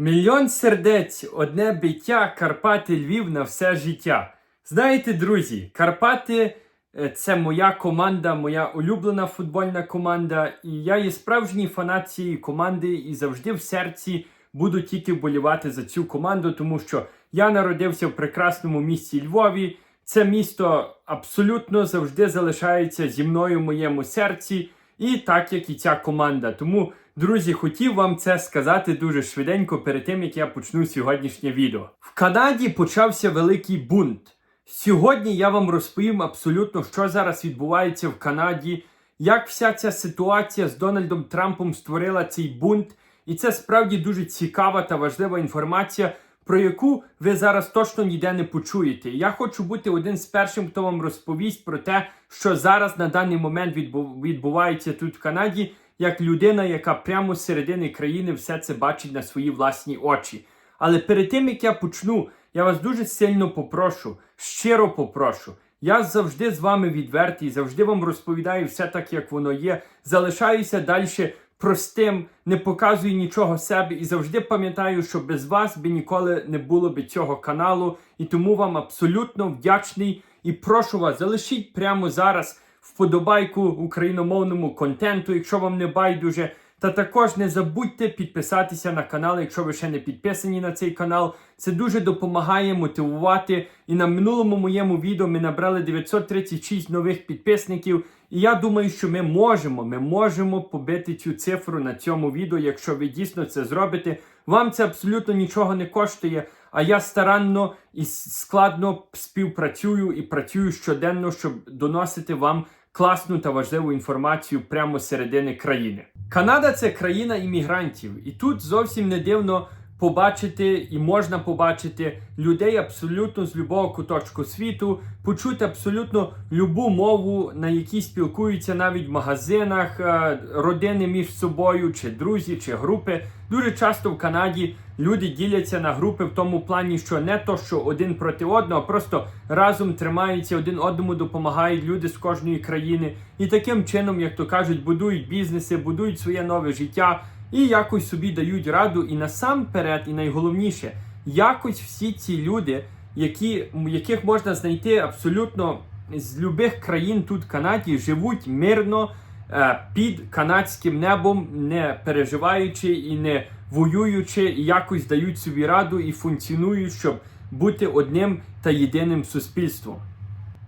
Мільйон сердець, одне биття, Карпати Львів на все життя. Знаєте, друзі, Карпати е, це моя команда, моя улюблена футбольна команда. І я є справжній фанат цієї команди і завжди в серці буду тільки вболівати за цю команду, тому що я народився в прекрасному місті Львові. Це місто абсолютно завжди залишається зі мною в моєму серці, і так як і ця команда. Тому, друзі, хотів вам це сказати дуже швиденько перед тим, як я почну сьогоднішнє відео. В Канаді почався великий бунт. Сьогодні я вам розповім абсолютно, що зараз відбувається в Канаді, як вся ця ситуація з Дональдом Трампом створила цей бунт. І це справді дуже цікава та важлива інформація, про яку ви зараз точно ніде не почуєте. Я хочу бути один з першим, хто вам розповість про те, що зараз на даний момент відбу- відбувається тут в Канаді, як людина, яка прямо з середини країни все це бачить на свої власні очі. Але перед тим як я почну, я вас дуже сильно попрошу, щиро попрошу. Я завжди з вами відвертий, завжди вам розповідаю все так, як воно є. Залишаюся далі простим, не показую нічого себе і завжди пам'ятаю, що без вас би ніколи не було би цього каналу. І тому вам абсолютно вдячний і прошу вас, залишіть прямо зараз вподобайку україномовному контенту, якщо вам не байдуже. Та також не забудьте підписатися на канал, якщо ви ще не підписані на цей канал. Це дуже допомагає мотивувати. І на минулому моєму відео ми набрали 936 нових підписників. І я думаю, що ми можемо, ми можемо побити цю цифру на цьому відео, якщо ви дійсно це зробите. Вам це абсолютно нічого не коштує. А я старанно і складно співпрацюю і працюю щоденно, щоб доносити вам класну та важливу інформацію прямо з середини країни. Канада це країна іммігрантів, і тут зовсім не дивно побачити і можна побачити людей абсолютно з любого куточку світу, почути абсолютно любу мову, на якій спілкуються навіть в магазинах, е, родини між собою, чи друзі, чи групи. Дуже часто в Канаді люди діляться на групи в тому плані, що не то, що один проти одного, а просто разом тримаються, один одному допомагають люди з кожної країни. І таким чином, як то кажуть, будують бізнеси, будують своє нове життя і якось собі дають раду. І насамперед, і найголовніше, якось всі ці люди, які, яких можна знайти абсолютно з любих країн тут в Канаді, живуть мирно е, під канадським небом, не переживаючи і не воюючи, і якось дають собі раду і функціонують, щоб бути одним та єдиним суспільством.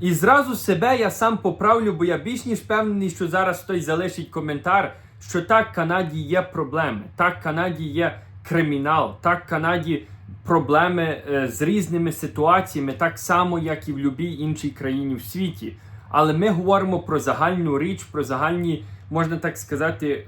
І зразу себе я сам поправлю, бо я більш ніж впевнений, що зараз хтось залишить коментар, що так в Канаді є проблеми, так в Канаді є кримінал, так в Канаді проблеми е, з різними ситуаціями, так само, як і в будь-якій іншій країні в світі. Але ми говоримо про загальну річ, про загальні, можна так сказати,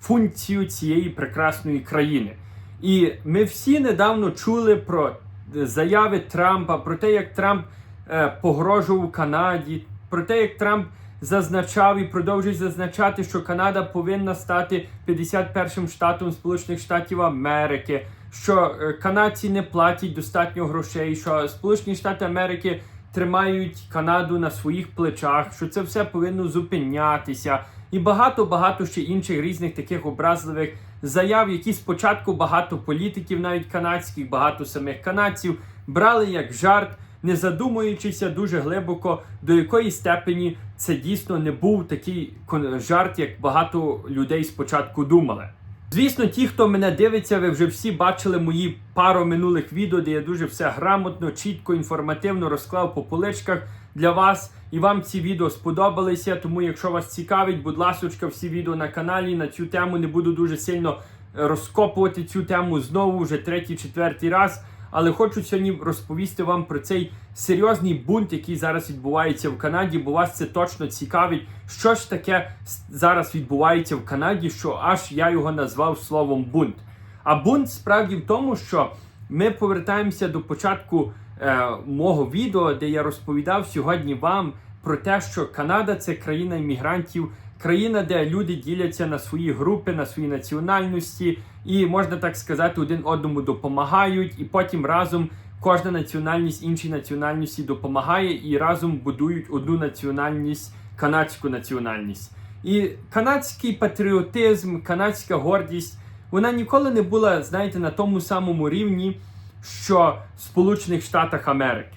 функцію цієї прекрасної країни. І ми всі недавно чули про заяви Трампа, про те, як Трамп е, погрожував Канаді, про те, як Трамп зазначав і продовжує зазначати, що Канада повинна стати 51-м штатом Сполучених Штатів Америки, що е, канадці не платять достатньо грошей, що Сполучені Штати Америки тримають Канаду на своїх плечах, що це все повинно зупинятися. І багато-багато ще інших різних таких образливих заяв, які спочатку багато політиків, навіть канадських, багато самих канадців, брали як жарт, не задумуючися дуже глибоко, до якої степені це дійсно не був такий жарт, як багато людей спочатку думали. Звісно, ті, хто мене дивиться, ви вже всі бачили мої пару минулих відео, де я дуже все грамотно, чітко, інформативно розклав по поличках для вас. І вам ці відео сподобалися. Тому, якщо вас цікавить, будь ласочка, всі відео на каналі на цю тему не буду дуже сильно розкопувати цю тему знову вже третій, четвертий раз. Але хочу сьогодні розповісти вам про цей серйозний бунт, який зараз відбувається в Канаді, бо вас це точно цікавить. Що ж таке зараз відбувається в Канаді, що аж я його назвав словом бунт. А бунт справді в тому, що ми повертаємося до початку е, мого відео, де я розповідав сьогодні вам про те, що Канада це країна іммігрантів, країна, де люди діляться на свої групи, на свої національності, і можна так сказати, один одному допомагають, і потім разом кожна національність іншій національності допомагає і разом будують одну національність, канадську національність. І канадський патріотизм, канадська гордість вона ніколи не була, знаєте, на тому самому рівні, що в Сполучених Штатах Америки.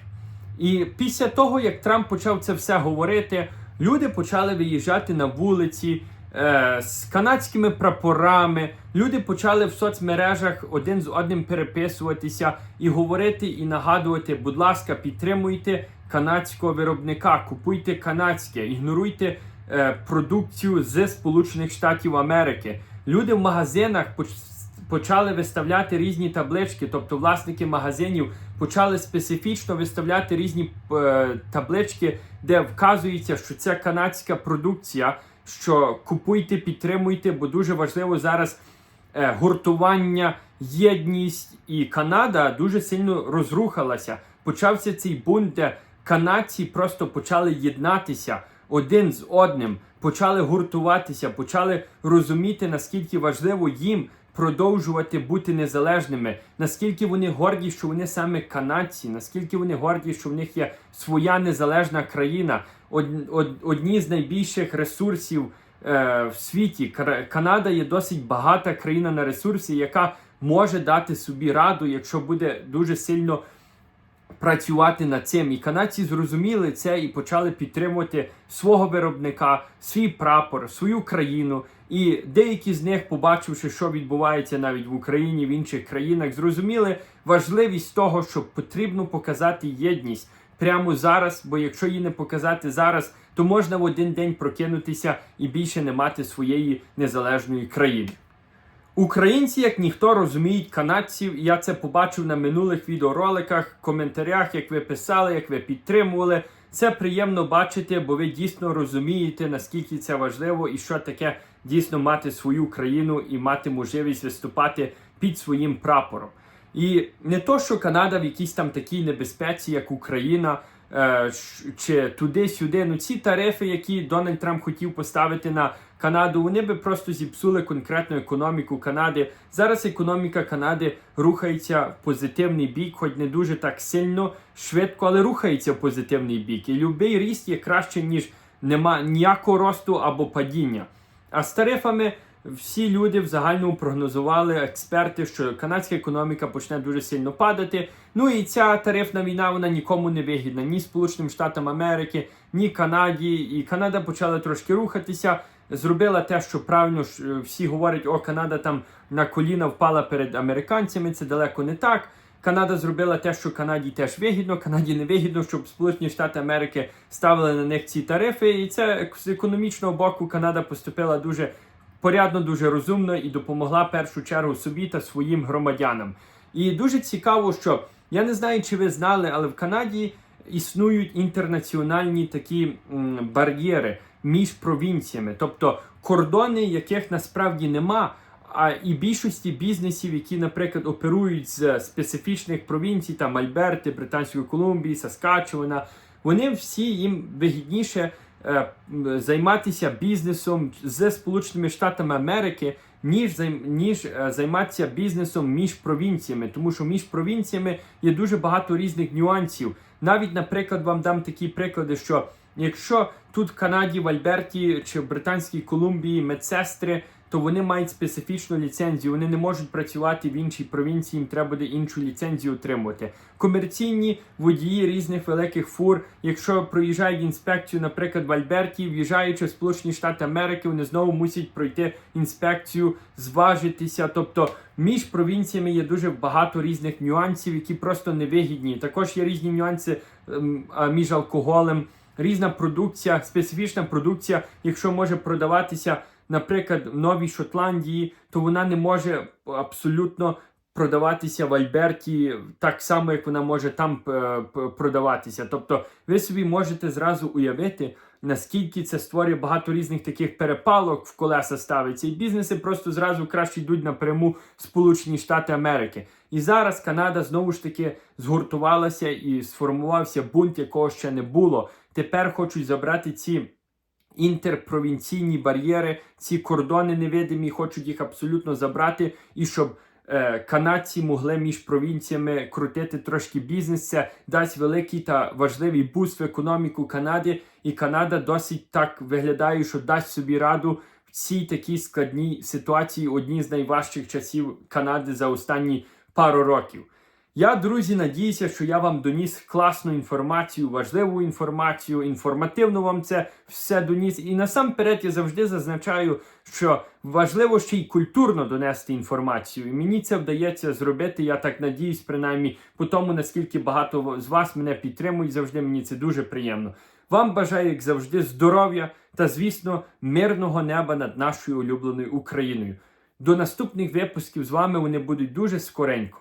І після того, як Трамп почав це все говорити, люди почали виїжджати на вулиці е, з канадськими прапорами. Люди почали в соцмережах один з одним переписуватися і говорити і нагадувати, будь ласка, підтримуйте канадського виробника, купуйте канадське, ігноруйте е, продукцію з Сполучених Штатів Америки. Люди в магазинах поч- почали виставляти різні таблички, тобто власники магазинів почали специфічно виставляти різні е, таблички, де вказується, що це канадська продукція, що купуйте, підтримуйте, бо дуже важливо зараз е, гуртування, єдність і Канада дуже сильно розрухалася. Почався цей бунт, де канадці просто почали єднатися один з одним, почали гуртуватися, почали розуміти, наскільки важливо їм продовжувати бути незалежними, наскільки вони горді, що вони саме канадці, наскільки вони горді, що в них є своя незалежна країна, од- од- одні з найбільших ресурсів е, в світі. Канада є досить багата країна на ресурси, яка може дати собі раду, якщо буде дуже сильно працювати над цим. І канадці зрозуміли це і почали підтримувати свого виробника, свій прапор, свою країну. І деякі з них, побачивши, що відбувається навіть в Україні, в інших країнах, зрозуміли важливість того, що потрібно показати єдність прямо зараз. Бо якщо її не показати зараз, то можна в один день прокинутися і більше не мати своєї незалежної країни. Українці, як ніхто, розуміють канадців, я це побачив на минулих відеороликах, коментарях, як ви писали, як ви підтримували. Це приємно бачити, бо ви дійсно розумієте, наскільки це важливо і що таке дійсно мати свою країну і мати можливість виступати під своїм прапором. І не то, що Канада в якійсь там такій небезпеці, як Україна, чи туди-сюди. Ну ці тарифи, які Дональд Трамп хотів поставити на Канаду, вони би просто зіпсули конкретну економіку Канади. Зараз економіка Канади рухається в позитивний бік, хоч не дуже так сильно, швидко, але рухається в позитивний бік. І будь-який ріст є краще, ніж нема ніякого росту або падіння. А з тарифами всі люди в загальному прогнозували експерти, що канадська економіка почне дуже сильно падати. Ну і ця тарифна війна вона нікому не вигідна, ні Сполученим Штатам Америки, ні Канаді. І Канада почала трошки рухатися. Зробила те, що правильно е, всі говорять, о, Канада там на коліна впала перед американцями. Це далеко не так. Канада зробила те, що Канаді теж вигідно. Канаді не вигідно, щоб Сполучені Штати Америки ставили на них ці тарифи. І це з економічного боку Канада поступила дуже порядно, дуже розумно і допомогла в першу чергу собі та своїм громадянам. І дуже цікаво, що я не знаю, чи ви знали, але в Канаді існують інтернаціональні такі м, бар'єри між провінціями, тобто кордони, яких насправді нема. А і більшості бізнесів, які, наприклад, оперують з специфічних провінцій, там Альберти, Британської Колумбії, Саскачевана, вони всі їм вигідніше е, займатися бізнесом з Сполученими Штатами Америки, ніж ніж е, займатися бізнесом між провінціями, тому що між провінціями є дуже багато різних нюансів. Навіть, наприклад, вам дам такі приклади, що якщо тут в Канаді, в Альберті чи в Британській Колумбії медсестри, то вони мають специфічну ліцензію, вони не можуть працювати в іншій провінції, їм треба буде іншу ліцензію отримувати. Комерційні водії різних великих фур, якщо проїжджають інспекцію, наприклад, в Альберті, в'їжджаючи в Сполучені Штати Америки, вони знову мусять пройти інспекцію, зважитися. Тобто між провінціями є дуже багато різних нюансів, які просто невигідні. Також є різні нюанси ем, між алкоголем, різна продукція, специфічна продукція, якщо може продаватися наприклад, в Новій Шотландії, то вона не може абсолютно продаватися в Альберті так само, як вона може там е, продаватися. Тобто, ви собі можете зразу уявити, наскільки це створює багато різних таких перепалок в колеса ставиться, і бізнеси просто зразу краще йдуть напряму Сполучені Штати Америки. І зараз Канада знову ж таки згуртувалася і сформувався бунт, якого ще не було. Тепер хочуть забрати ці інтерпровінційні бар'єри, ці кордони невидимі, хочуть їх абсолютно забрати, і щоб е, канадці могли між провінціями крутити трошки бізнес. Це дасть великий та важливий буст в економіку Канади, і Канада досить так виглядає, що дасть собі раду в цій такій складній ситуації, одні з найважчих часів Канади за останні пару років. Я, друзі, надіюся, що я вам доніс класну інформацію, важливу інформацію, інформативно вам це все доніс. І насамперед я завжди зазначаю, що важливо ще й культурно донести інформацію. І мені це вдається зробити. Я так надіюсь, принаймні, по тому, наскільки багато з вас мене підтримують, завжди мені це дуже приємно. Вам бажаю, як завжди, здоров'я та, звісно, мирного неба над нашою улюбленою Україною. До наступних випусків з вами вони будуть дуже скоренько.